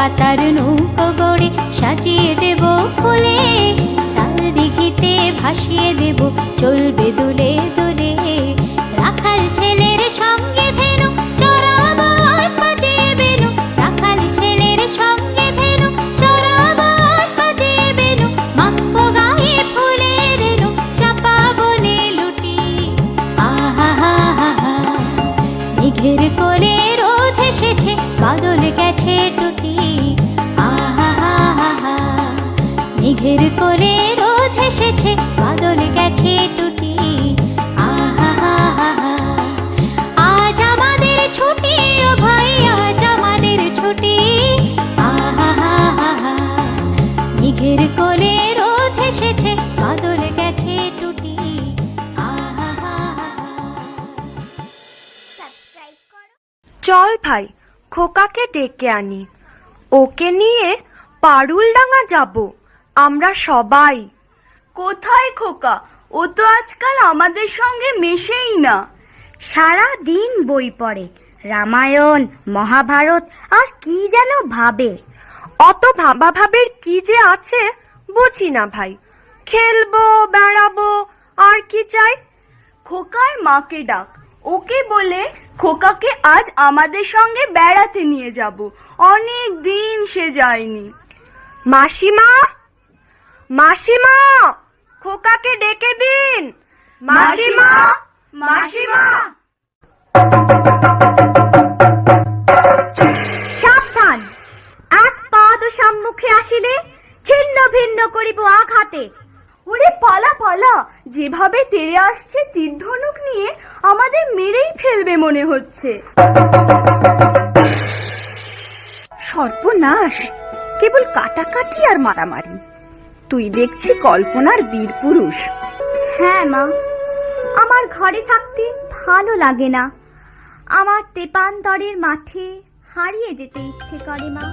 পাতার নৌকো গড়ে সাজিয়ে দেব ফুলে। তাল দিঘিতে ভাসিয়ে দেব, চলবে দুলে দুলে। রাখাল ছেলের সঙ্গে ধেনু লুটি। আহা, হা হা কোলে রোদ এসেছে, বাদল গেছে টুটি। মেঘের কোলে রোদ এসেছে বাদল গেছে টুটি আহা হা হা হা। আজ আমাদের ছুটি ও ভাই আজ আমাদের ছুটি। আহা হা হা হা। মেঘের কোলে রোদ এসেছে বাদল গেছে টুটি আহা হা হা চল ভাই খোকাকে ডেকে আনি। ওকে নিয়ে পারুলডাঙ্গা যাব। আমরা সবাই। কোথায় খোকা? ও তো আজকাল আমাদের সঙ্গে মেশেই না। সারা দিন বই পড়ে রামায়ণ মহাভারত আর কি যেন ভাবে। অত ভাবা ভাবের কি যে আছে বুঝি না ভাই। খেলব বেড়াবো আর কি চাই? খোকার মাকে ডাক। ওকে বলে খোকাকে আজ আমাদের সঙ্গে বেড়াতে নিয়ে যাব। অনেক দিন সে যায়নি। মাসিমা? মাসিমা খোকাকে ডেকে দিন। মাসিমা মাসিমা। সাবধান। এক পাদ সম্মুখে আসিলে ছিন্ন ভিন্ন করিব আঘাতে। ওরে পালা পালা যেভাবে তেড়ে আসছে তীর ধনুক নিয়ে আমাদের মেরেই ফেলবে মনে হচ্ছে। সর্বনাশ কেবল কাটাকাটি আর মারামারি। তুই দেখছি কল্পনার বীর পুরুষ। হ্যাঁ মা, আমার ঘরে থাকতে ভালো লাগে না। আমার তেপান্তরের মাঠে হারিয়ে যেতে ইচ্ছে করে মা।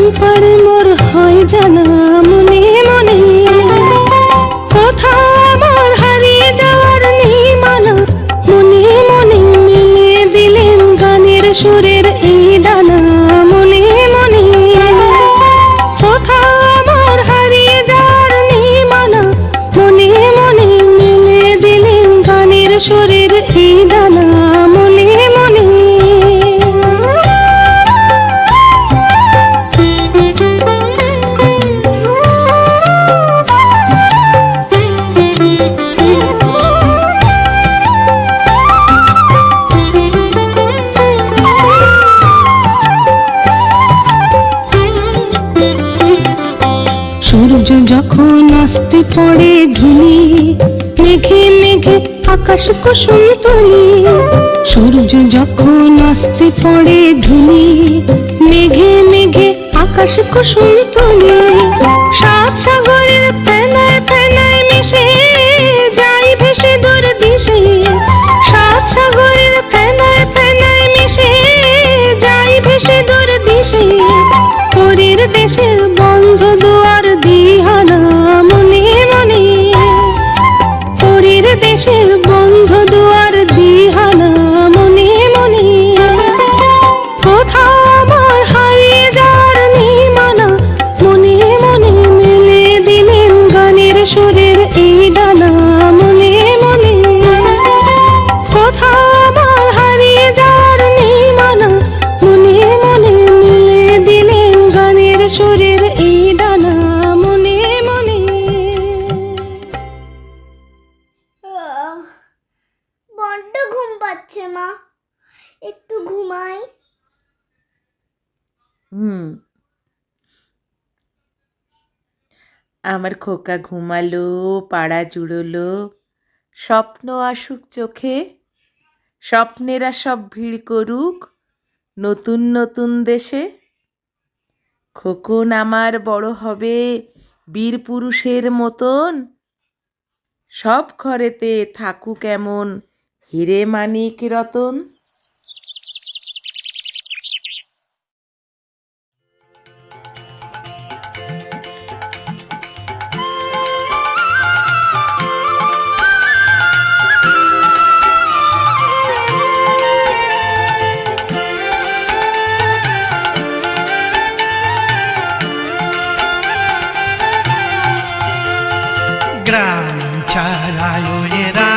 চম্পারে মোর হয় জানা মনে মনে আমার হারিয়ে যাওয়ার নেই মানা মনে মনে মিলে দিলেন গানের সুরের এই দানা। মনে মনে নেই মানা মনে মনে পড়ে ধুলি, মেঘে মেঘে আকাশ কুসুম তুলি। সূর্য যখন আসতে পড়ে ধুলি, মেঘে মেঘে আকাশ কুসুম তুলি। সাত সাগরের সুরের এই ডানা মনে মনে। বড্ড ঘুম পাচ্ছে মা। একটু ঘুমাই। হুম। আমার খোকা ঘুমালো পাড়া জুড়লো স্বপ্ন আসুক চোখে স্বপ্নেরা সব ভিড় করুক নতুন নতুন দেশে। খোকন আমার বড় হবে বীর পুরুষের মতন। সব ঘরেতে থাকুক এমন হিরে মানিক রতন। gran charayo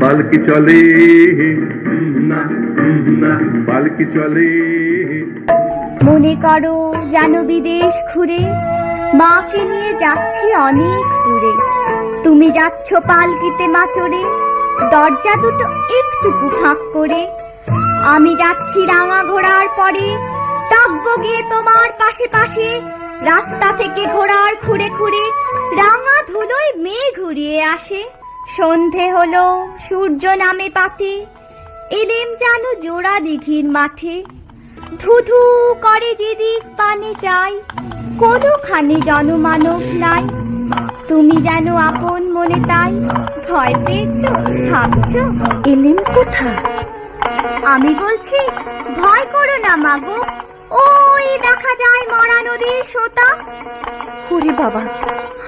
পালকি চলে পালকি চলে মনে করো যেন বিদেশ ঘুরে মাকে নিয়ে যাচ্ছি অনেক দূরে। তুমি যাচ্ছ পালকিতে মা চড়ে দরজা দুটো একটুকু ফাঁক করে। আমি যাচ্ছি রাঙা ঘোড়ার পরে, ডাকবো গিয়ে তোমার পাশে পাশে। রাস্তা থেকে ঘোড়ার খুঁড়ে খুঁড়ে রাঙা ধুলোয় মেয়ে ঘুরিয়ে আসে। সন্ধে হলো, সূর্য নামে পাতে, এলেম যেন জোড়া দিঘির মাঠে। ধুধু করে যেদিক পানে চাই কোনোখানে জনমানব নাই। তুমি যেন আপন মনে তাই ভয় পেয়েছ ভাবছ? এলেম কোথা আমি বলছি ভয় করো না মাগো। ওই দেখা যায় মরা নদীর সোতা। ওরে বাবা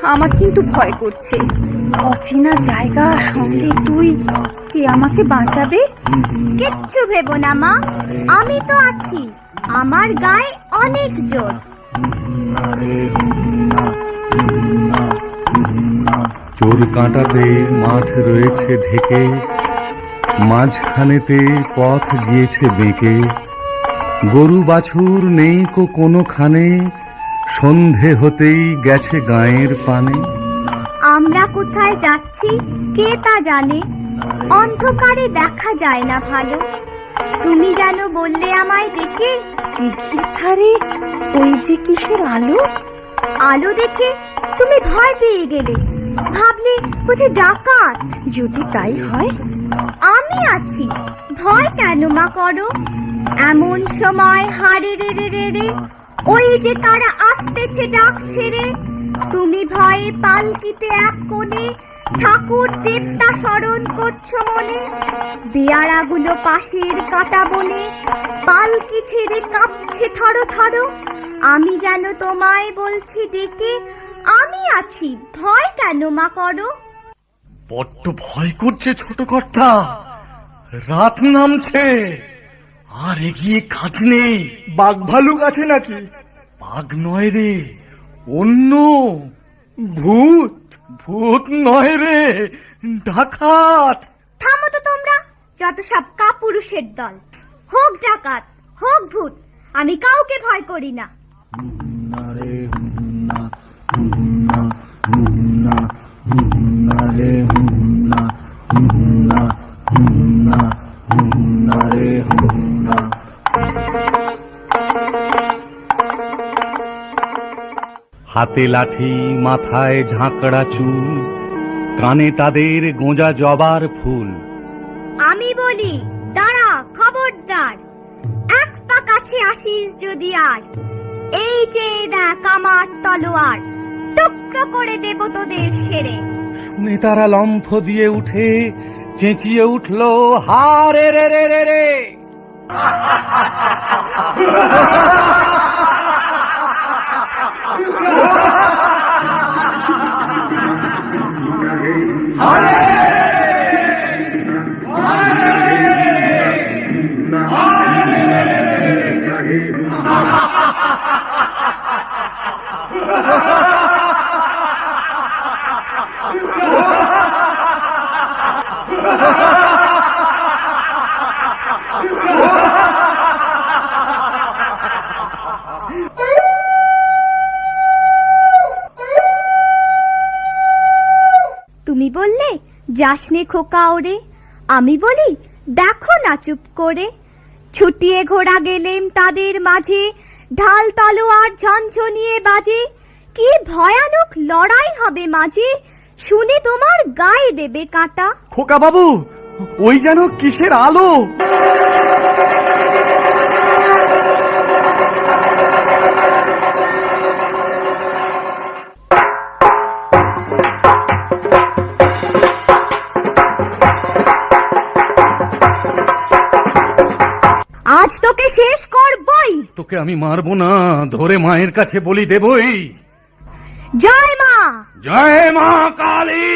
আমার কিন্তু ভয় করছে। অচেনা জায়গা সঙ্গে তুই কে আমাকে বাঁচাবে? কিচ্ছু ভেবো না মা আমি তো আছি। আমার গায়ে অনেক জোর। চোর কাঁটাতে মাঠ রয়েছে ঢেকে, মাঝখানেতে পথ গিয়েছে বেঁকে। গরু বাছুর নেই কো কোনোখানে, সন্ধে হতেই গেছে গায়ের পানে। আমরা কোথায় যাচ্ছি, কে তা জানে? অন্ধকারে দেখা যায় না ভালো। তুমি যেন বললে আমায় দিঘির ধারে ওই যে কিসের আলো? আলো দেখে তুমি ভয় পেয়ে গেলে। ভাবলে বুঝি ডাকাত। যদি তাই হয়, আমি আছি। ভয় কেন মা করো? এমন সময় হারে রে রে রে রে, ওই যে তারা আসতেছে ডাক ছেড়ে তুমি ভয়ে পালকিতে এক কোণে ঠাকুর দেবতা স্মরণ করছ মনে। বেয়ারাগুলো পাশের কাটা বনে, পালকি ছেড়ে কাঁপছে থরো থরো। আমি যেন তোমায় বলছি ডেকে আমি আছি। ভয় কেন মা করো? বড্ড ভয় করছে ছোট কর্তা রাত নামছে। আর এগিয়ে কাজ নেই। বাঘ ভালুক আছে নাকি? বাঘ নয় রে অন্য ভূত। ভূত নয় রে ডাকাত। থামো তো তোমরা। যত সব কাপুরুষের দল। হোক ডাকাত হোক ভূত আমি কাউকে ভয় করি না। হাতে লাঠি মাথায় ঝাঁকড়া চুল কানে তাদের গোঁজা জবার ফুল। আমি বলি দাঁড়া খবরদার। এক পা কাছে আসিস যদি আর। এই যে দেখ আমার তলোয়ার। করে দেব তোদের সেরে। শুনে তারা লম্ফ দিয়ে উঠে চেঁচিয়ে উঠল হারে রে রে রে রে তুমি বললে যাসনে খোকা ওরে আমি বলি, দেখো না চুপ করে। ছুটিয়ে ঘোড়া গেলেম তাদের মাঝে। ঢাল তলোয়ার ঝনঝনিয়ে বাজে। কি ভয়ানক লড়াই হবে মাঝে। শুনে তোমার গায়ে দেবে কাঁটা। খোকা বাবু, ওই যেন কিসের আলো? আজ তোকে শেষ করবই। তোকে আমি মারবো না ধরে মায়ের কাছে বলি দেবই। জয় মা। জয় মা কালী।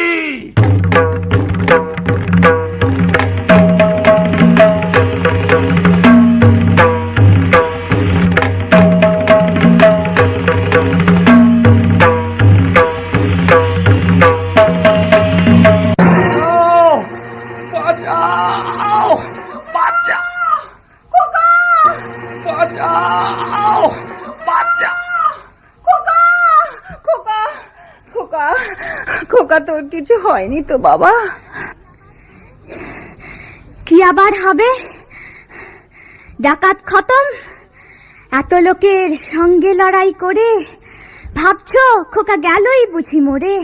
বাঁচাও বাঁচাও খোকা খোকা তোর কিছু হয়নি তো বাবা। কি আবার হবে? ডাকাত খতম? এত লোকের সঙ্গে লড়াই করে ভাবছ খোকা গেলই বুঝি মোরে।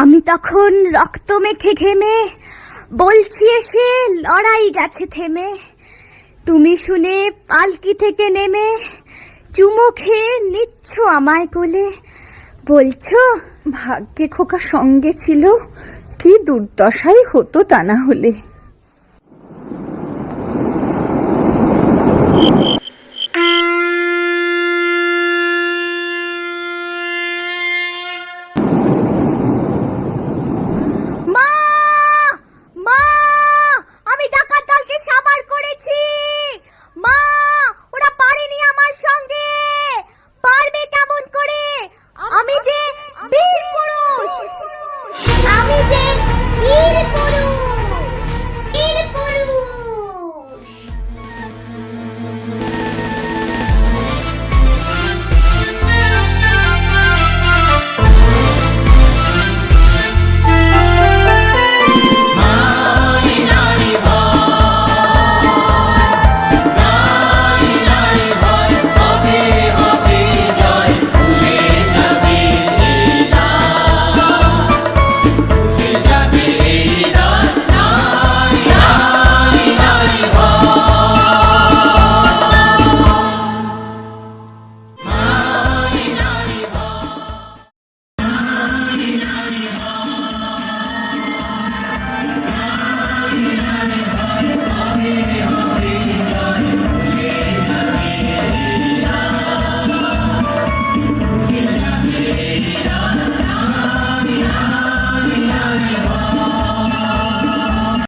আমি তখন রক্ত মেখে ঘেমে বলছি এসে লড়াই গেছে থেমে। তুমি শুনে পালকি থেকে নেমে চুমো খেয়ে নিচ্ছ আমায় কোলে। বলছো, ভাগ্যে খোকা সঙ্গে ছিল, কি দুর্দশাই হতো তা না হলে।